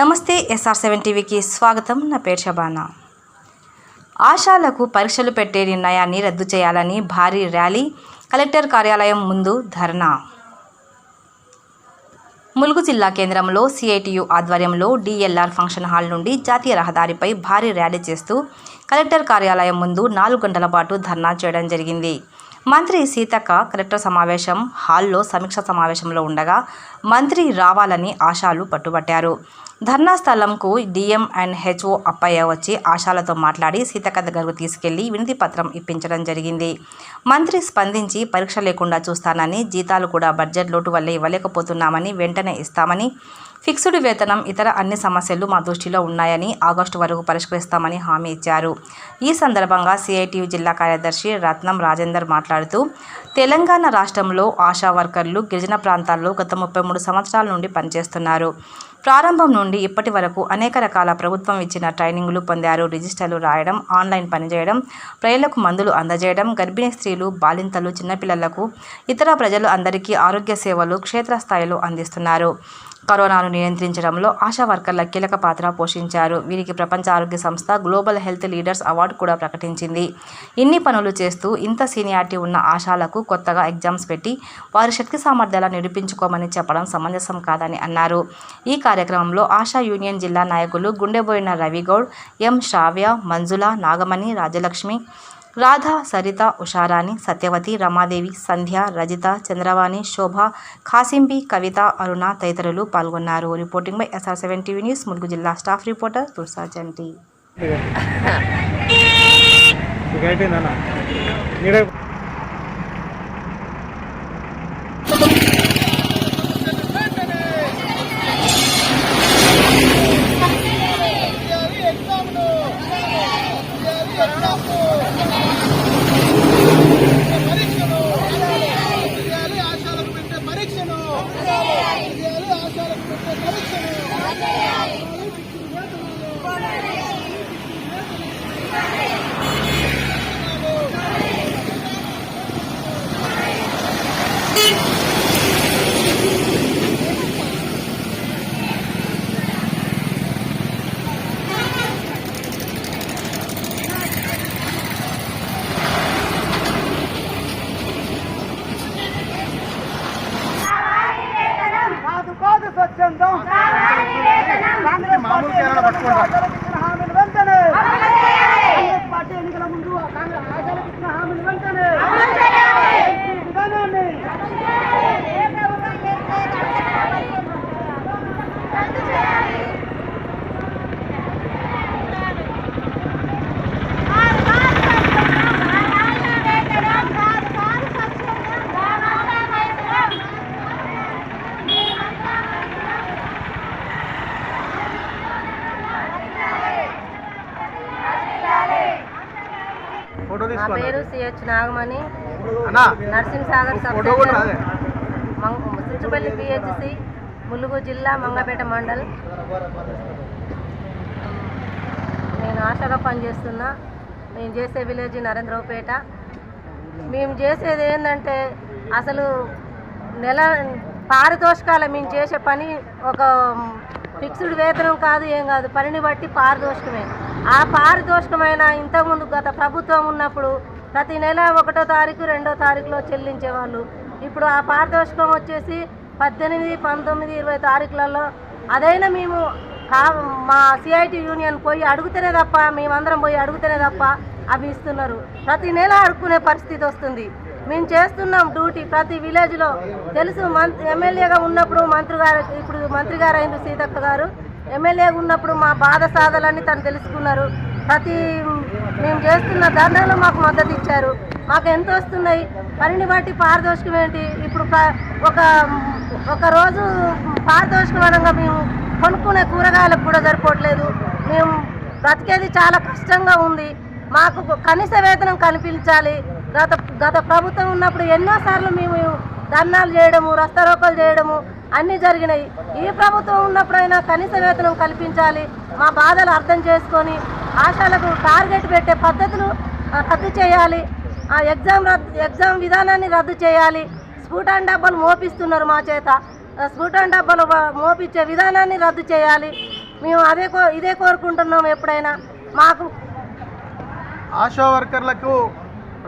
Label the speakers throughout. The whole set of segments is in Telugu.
Speaker 1: నమస్తే ఎస్ఆర్ సెవెన్ టీవీకి స్వాగతం. నా పేరు షబానా. ఆశాలకు పరీక్షలు పెట్టే నిర్ణయాన్ని రద్దు చేయాలని భారీ ర్యాలీ కలెక్టర్ కార్యాలయం ముందు ధర్నా. ములుగు జిల్లా కేంద్రంలో సిఐటియు ఆధ్వర్యంలో డిఎల్ఆర్ ఫంక్షన్ హాల్ నుండి జాతీయ రహదారిపై భారీ ర్యాలీ చేస్తూ కలెక్టర్ కార్యాలయం ముందు నాలుగు గంటల పాటు ధర్నా చేయడం జరిగింది. మంత్రి సీతక్క కలెక్టర్ సమావేశం హాల్లో సమీక్ష సమావేశంలో ఉండగా మంత్రి రావాలని ఆశాలు పట్టుబట్టారు. ధర్నా స్థలంకు డిఎం అండ్ హెచ్ఓ అప్పయ్య వచ్చి ఆశాలతో మాట్లాడి సీతక్క దగ్గరకు తీసుకెళ్ళి వినతి పత్రం ఇప్పించడం జరిగింది. మంత్రి స్పందించి పరీక్ష లేకుండా చూస్తానని జీతాలు కూడా బడ్జెట్ లోటు వల్లే ఇవ్వలేకపోతున్నామని వెంటనే ఇస్తామని ఫిక్స్డ్ వేతనం ఇతర అన్ని సమస్యలు మా దృష్టిలో ఉన్నాయని ఆగస్టు వరకు పరిష్కరిస్తామని హామీ ఇచ్చారు. ఈ సందర్భంగా సిఐటియు జిల్లా కార్యదర్శి రత్నం రాజేందర్ మాట్లాడుతూ తెలంగాణ రాష్ట్రంలో ఆశా వర్కర్లు గిరిజన ప్రాంతాల్లో గత ముప్పై మూడు సంవత్సరాల నుండి పనిచేస్తున్నారు. ప్రారంభం నుండి ఇప్పటి వరకు అనేక రకాల ప్రభుత్వం ఇచ్చిన ట్రైనింగులు పొందారు. రిజిస్టర్లు రాయడం ఆన్లైన్ పనిచేయడం ప్రజలకు మందులు అందజేయడం గర్భిణీ స్త్రీలు బాలింతలు చిన్నపిల్లలకు ఇతర ప్రజలు అందరికీ ఆరోగ్య సేవలు క్షేత్రస్థాయిలో అందిస్తున్నారు. కరోనాను నియంత్రించడంలో ఆశా వర్కర్ల కీలక పాత్ర పోషించారు. వీరికి ప్రపంచ ఆరోగ్య సంస్థ గ్లోబల్ హెల్త్ లీడర్స్ అవార్డు కూడా ప్రకటించింది. ఇన్ని పనులు చేస్తూ ఇంత సీనియారిటీ ఉన్న ఆశాలకు కొత్తగా ఎగ్జామ్స్ పెట్టి వారి శక్తి సామర్థ్యాలను నిరూపించుకోమని చెప్పడం సమంజసం కాదని అన్నారు. ఈ కార్యక్రమంలో ఆశా యూనియన్ జిల్లా నాయకులు గుండెబోయిన రవిగౌడ్ ఎం శ్రావ్య మంజుల నాగమణి రాజలక్ష్మి రాధ సరిత ఉషారాణి సత్యవతి రమాదేవి సంధ్య రజిత చంద్రవాణి శోభ ఖాసింబి కవిత అరుణ తదితరులు పాల్గొన్నారు. Reporting by SR seven TV news Mulugu జిల్లా స్టాఫ్ రిపోర్టర్ తుర్సా జంటి
Speaker 2: ಈಗ అయిపోయిందన్న నీడ
Speaker 3: పరీక్షను ఆశాలకు పెట్టే పరీక్షను కాదు కాదు స్వచ్ఛందం. కాంగ్రెస్ పార్టీ ఎన్నికల ముందు ఆశాలకు ఇచ్చిన హామీలు వెంటనే కాంగ్రెస్ పార్టీ ఎన్నికల ముందు కాంగ్రెస్ ఆశాలకు ఇచ్చిన హామీలు వెంటనే ఈ విధానాన్ని
Speaker 2: ఫోటో
Speaker 4: నా పేరు CH Nagamani. Narsing Sagar sub Chuttupalli PHC Mulugu జిల్లా మంగపేట మండల్. నేను ఆశగా పనిచేస్తున్నా. నేను చేసే విలేజ్ నరేంద్రపేట మేము చేసేది ఏంటంటే అసలు నెల పారితోషికాల మేము చేసే పని ఒక ఫిక్స్డ్ వేతనం కాదు ఏం కాదు. పనిని బట్టి పారితోషికమే. ఆ పారితోషికమైన ఇంతకుముందు గత ప్రభుత్వం ఉన్నప్పుడు ప్రతి నెల ఒకటో తారీఖు రెండో తారీఖులో చెల్లించేవాళ్ళు. ఇప్పుడు ఆ పారితోషికం వచ్చేసి పద్దెనిమిది పంతొమ్మిది ఇరవై తారీఖులలో అదైనా మేము మా సిఐటి యూనియన్ పోయి అడుగుతేనే తప్ప మేమందరం పోయి అడుగుతేనే తప్ప అవి ఇస్తున్నారు. ప్రతి నెల అడుక్కునే పరిస్థితి వస్తుంది. మేము చేస్తున్నాం డ్యూటీ ప్రతి విలేజ్లో. తెలుసు మం ఎమ్మెల్యేగా ఉన్నప్పుడు మంత్రి గారు ఇప్పుడు మంత్రి గారు అయింది సీతక్క గారు. ఎమ్మెల్యేగా ఉన్నప్పుడు మా బాధ సాధలన్నీ తను తెలుసుకున్నారు. ప్రతి మేము చేస్తున్న ధర్నాలో మాకు మద్దతు ఇచ్చారు. మాకు ఎంత వస్తున్నాయి. పనిని బట్టి పారితోషికం ఏంటి? ఇప్పుడు ఒక ఒక రోజు పారితోషికమనంగా మేము కొనుక్కునే కూరగాయలకు కూడా సరిపోవట్లేదు. మేము బ్రతికేది చాలా కష్టంగా ఉంది. మాకు కనీస వేతనం కనిపించాలి గత గత ప్రభుత్వం ఉన్నప్పుడు ఎన్నోసార్లు మేము ధర్నాలు చేయడము రస్తారోకలు చేయడము అన్నీ జరిగినాయి. ఈ ప్రభుత్వం ఉన్నప్పుడైనా కనీస వేతనం కల్పించాలి. మా బాధలు అర్థం చేసుకొని ఆశాలకు టార్గెట్ పెట్టే పద్ధతులు రద్దు చేయాలి. ఆ ఎగ్జామ్ రద్దు ఎగ్జామ్ విధానాన్ని రద్దు చేయాలి. స్ఫూటాన్ డబ్బాలు మోపిస్తున్నారు మా చేత. స్ఫూటాన్ డబ్బాలు మోపించే విధానాన్ని రద్దు చేయాలి. మేము అదే కో ఇదే కోరుకుంటున్నాం ఎప్పుడైనా. మాకు
Speaker 2: ఆశా వర్కర్లకు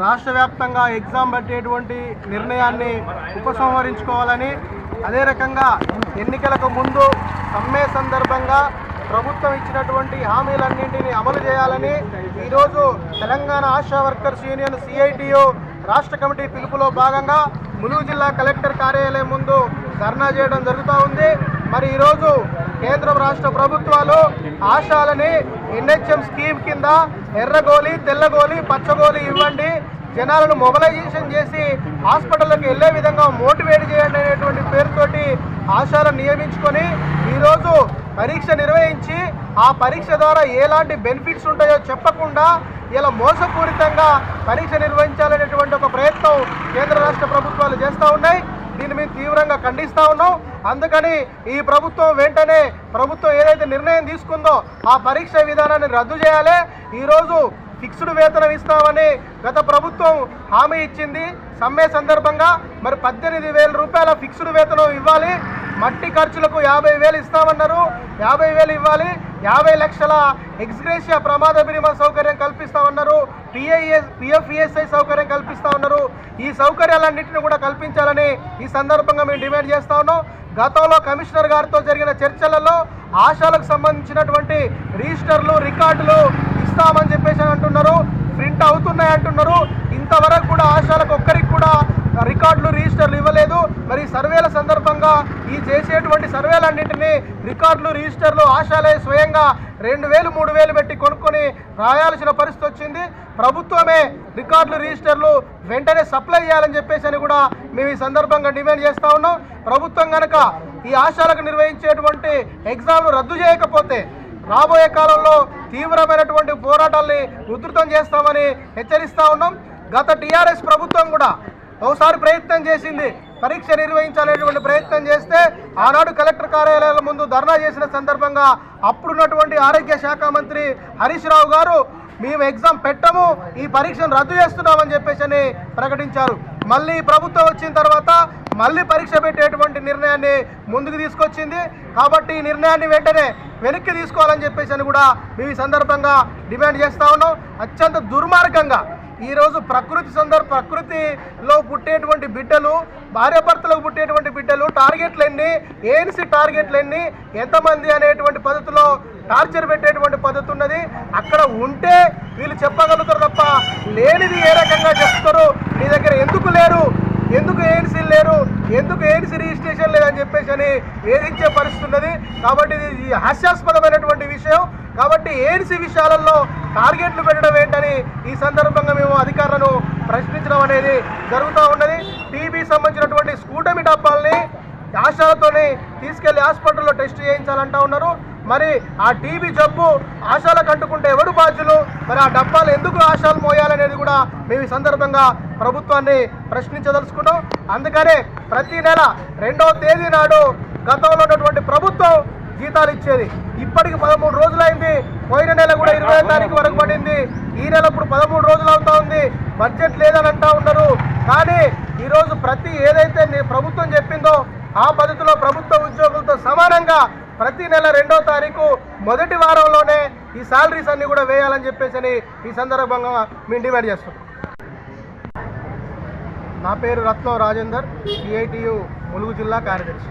Speaker 2: రాష్ట్ర వ్యాప్తంగా ఎగ్జామ్ పెట్టేటువంటి నిర్ణయాన్ని ఉపసంహరించుకోవాలని అదే రకంగా ఎన్నికలకు ముందు సమ్మె సందర్భంగా ప్రభుత్వం ఇచ్చినటువంటి హామీలన్నింటినీ అమలు చేయాలని ఈరోజు Telangana ASHA workers union CITU రాష్ట్ర కమిటీ పిలుపులో భాగంగా ములుగు జిల్లా కలెక్టర్ కార్యాలయం ముందు ధర్నా చేయడం జరుగుతూ ఉంది. మరి ఈరోజు కేంద్ర రాష్ట్ర ప్రభుత్వాలు ఆశాలని ఎన్హెచ్ఎం స్కీమ్ కింద ఎర్రగోలి తెల్లగోలి పచ్చగోలి ఇవ్వండి. జనాలను మొబలైజేషన్ చేసి హాస్పిటల్కి వెళ్ళే విధంగా మోటివేట్ చేయండి అనేటువంటి పేరుతోటి ఆశాలను నియమించుకొని ఈరోజు పరీక్ష నిర్వహించి ఆ పరీక్ష ద్వారా ఎలాంటి బెనిఫిట్స్ ఉంటాయో చెప్పకుండా ఇలా మోసపూరితంగా పరీక్ష నిర్వహించాలనేటువంటి ఒక ప్రయత్నం కేంద్ర రాష్ట్ర ప్రభుత్వాలు చేస్తూ ఉన్నాయి. దీన్ని మేము తీవ్రంగా ఖండిస్తూ ఉన్నాం. అందుకని ఈ ప్రభుత్వం వెంటనే ప్రభుత్వం ఏదైతే నిర్ణయం తీసుకుందో ఆ పరీక్ష విధానాన్ని రద్దు చేయాలి. ఈరోజు ఫిక్స్డ్ వేతనం ఇస్తామని గత ప్రభుత్వం హామీ ఇచ్చింది. సమ్మె సందర్భంగా మరి పద్దెనిమిది వేల రూపాయల ఫిక్స్డ్ వేతనం ఇవ్వాలి. మట్టి ఖర్చులకు యాభై వేలు ఇస్తామన్నారు. యాభై వేలు ఇవ్వాలి. యాభై లక్షల ఎక్స్గ్రేషియా ప్రమాద బీమా సౌకర్యం కల్పిస్తామన్నారు. పిఐఎస్ పిఎఫ్ఈఎస్ఐ సౌకర్యం కల్పిస్తా ఉన్నారు ఈ సౌకర్యాలన్నింటినీ కూడా కల్పించాలని ఈ సందర్భంగా మేము డిమాండ్ చేస్తా ఉన్నాం. గతంలో కమిషనర్ గారితో జరిగిన చర్చలలో ఆశాలకు సంబంధించినటువంటి రిజిస్టర్లు రికార్డులు ఇస్తామని చెప్పేసి అంటున్నారు. ప్రింట్ అవుతున్నాయి అంటున్నారు. ఇంతవరకు కూడా ఆశాలకు ఒక్కరికి కూడా రికార్డులు రిజిస్టర్లు ఇవ్వలేదు. మరి సర్వేల సందర్భంగా ఈ చేసేటువంటి సర్వేలన్నింటినీ రికార్డులు రిజిస్టర్లు ఆశాలే స్వయంగా రెండు వేలు మూడు వేలు పెట్టి కొనుక్కొని రాయాల్సిన పరిస్థితి వచ్చింది. ప్రభుత్వమే రికార్డులు రిజిస్టర్లు వెంటనే సప్లై చేయాలని చెప్పేసి అని కూడా మేము ఈ సందర్భంగా డిమాండ్ చేస్తా ఉన్నాం. ప్రభుత్వం కనుక ఈ ఆశాలకు నిర్వహించేటువంటి ఎగ్జామ్లు రద్దు చేయకపోతే రాబోయే కాలంలో తీవ్రమైనటువంటి పోరాటాల్ని ఉధృతం చేస్తామని హెచ్చరిస్తా ఉన్నాం. గత టీఆర్ఎస్ ప్రభుత్వం కూడా ఒకసారి ప్రయత్నం చేసింది. పరీక్ష నిర్వహించాలనేటువంటి ప్రయత్నం చేస్తే ఆనాడు కలెక్టర్ కార్యాలయాల ముందు ధర్నా చేసిన సందర్భంగా అప్పుడున్నటువంటి ఆరోగ్య శాఖ మంత్రి హరీష్ రావు గారు మేము ఎగ్జామ్ పెట్టము ఈ పరీక్షను రద్దు చేస్తున్నామని చెప్పేసి అని ప్రకటించారు. మళ్ళీ ప్రభుత్వం వచ్చిన తర్వాత మళ్ళీ పరీక్ష పెట్టేటువంటి నిర్ణయాన్ని ముందుకు తీసుకొచ్చింది. కాబట్టి ఈ నిర్ణయాన్ని వెంటనే వెనక్కి తీసుకోవాలని చెప్పేసి అని కూడా మేము ఈ సందర్భంగా డిమాండ్ చేస్తా ఉన్నాం. అత్యంత దుర్మార్గంగా ఈరోజు ప్రకృతి సందర్భ ప్రకృతిలో పుట్టేటువంటి బిడ్డలు భార్యాభర్తలకు పుట్టేటువంటి బిడ్డలు టార్గెట్లన్నీ ఏఎన్సీ టార్గెట్లన్నీ ఎంతమంది అనేటువంటి పద్ధతిలో టార్చర్ పెట్టేటువంటి పద్ధతి ఉన్నది అక్కడ ఉంటే వీళ్ళు చెప్పగలుగుతారు తప్ప లేనిది ఏ రకంగా చెప్తారు. నీ దగ్గర ఎందుకు లేరు? ఎందుకు ఏఎన్సీ లేరు? ఎందుకు ఏఎన్సీ రిజిస్ట్రేషన్ లేదని చెప్పేసి అని వేధించే పరిస్థితి ఉన్నది. కాబట్టి ఇది హాస్యాస్పదమైనటువంటి విషయం. కాబట్టి ఏఎన్సీ విషయాలలో టార్గెట్లు పెట్టడం ఏంటని ఈ సందర్భంగా మేము అధికారులను ప్రశ్నించడం అనేది జరుగుతూ ఉన్నది. టీబీ సంబంధించినటువంటి స్కూటమి డబ్బాల్ని ఆశాలతోని తీసుకెళ్ళి హాస్పిటల్లో టెస్ట్ చేయించాలంటా ఉన్నారు. మరి ఆ టీబీ జబ్బు ఆశాలకు అంటుకుంటే ఎవరు బాధ్యులు? మరి ఆ డబ్బాలు ఎందుకు ఆశాలు మోయాలనేది కూడా మేము ఈ సందర్భంగా ప్రభుత్వాన్ని ప్రశ్నించదలుచుకున్నాం. అందుకనే ప్రతి నెల రెండవ తేదీ నాడు గతంలో ఉన్నటువంటి ప్రభుత్వం జీతాలు ఇచ్చేది. ఇప్పటికి పదమూడు రోజులైంది. పోయిన నెల కూడా ఇరవై తారీఖు వరకు పడింది. ఈ నెల ఇప్పుడు పదమూడు రోజులు అవుతా ఉంది. బడ్జెట్ లేదని అంటా ఉన్నారు కానీ ఈరోజు ప్రతి ఏదైతే ప్రభుత్వం చెప్పిందో ఆ పద్ధతిలో ప్రభుత్వ ఉద్యోగులతో సమానంగా ప్రతి నెల రెండో తారీఖు మొదటి వారంలోనే ఈ శాలరీస్ అన్ని కూడా వేయాలని చెప్పేసి అని ఈ సందర్భంగా మేము డిమాండ్ చేస్తున్నాం. నా పేరు రత్నం రాజేందర్ సిఐటియు ములుగు జిల్లా కార్యదర్శి.